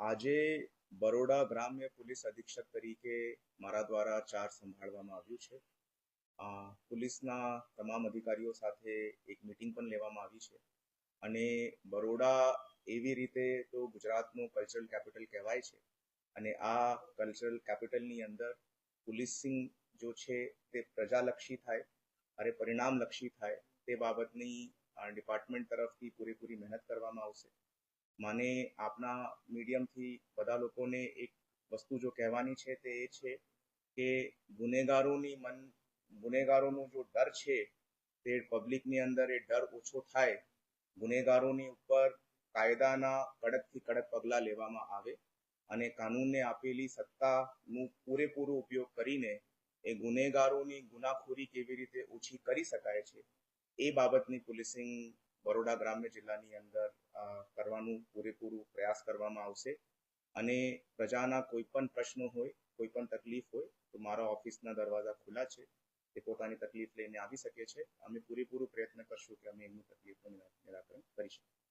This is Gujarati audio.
આજે બરોડા ગ્રામ્ય પોલીસ અધિક્ષક તરીકે મારા દ્વારા ચાર્જ સંભાળવામાં આવ્યું છે. પોલીસના તમામ અધિકારીઓ સાથે એક મિટિંગ પણ લેવામાં આવી છે. અને બરોડા એવી રીતે તો ગુજરાતનું કલ્ચરલ કેપિટલ કહેવાય છે. અને આ કલ્ચરલ કેપિટલની અંદર પોલીસિંગ જો છે તે પ્રજાલક્ષી થાય અને પરિણામલક્ષી થાય, તે બાબતની ડિપાર્ટમેન્ટ તરફથી પૂરેપૂરી મહેનત કરવામાં આવશે. મને આપના મીડિયમથી બધા લોકોને એક વસ્તુ જો કહેવાની છે તે એ છે કે ગુનેગારોની મન, ગુનેગારોનો જો ડર છે, તે પબ્લિકની અંદર એ ડર ઓછો થાય, ગુનેગારોની ઉપર કાયદાના કડકથી કડક પગલાં લેવામાં આવે અને કાનૂનને આપેલી સત્તાનું પૂરેપૂરો ઉપયોગ કરીને એ ગુનેગારોની ગુનાખોરી કેવી રીતે ઓછી કરી શકાય છે એ બાબતની પોલીસિંગ બરોડા ગ્રામ્ય જિલ્લાની અંદર કરવાનું પૂરેપૂરું પ્રયાસ કરવામાં આવશે. અને પ્રજાના કોઈ પણ પ્રશ્નો હોય, કોઈ પણ તકલીફ હોય, તો મારા ઓફિસના દરવાજા ખુલ્લા છે. તે પોતાની તકલીફ લઈને આવી શકે છે. અમે પૂરેપૂરું પ્રયત્ન કરશું કે અમે એમની તકલીફનું નિરાકરણ કરી શકીએ.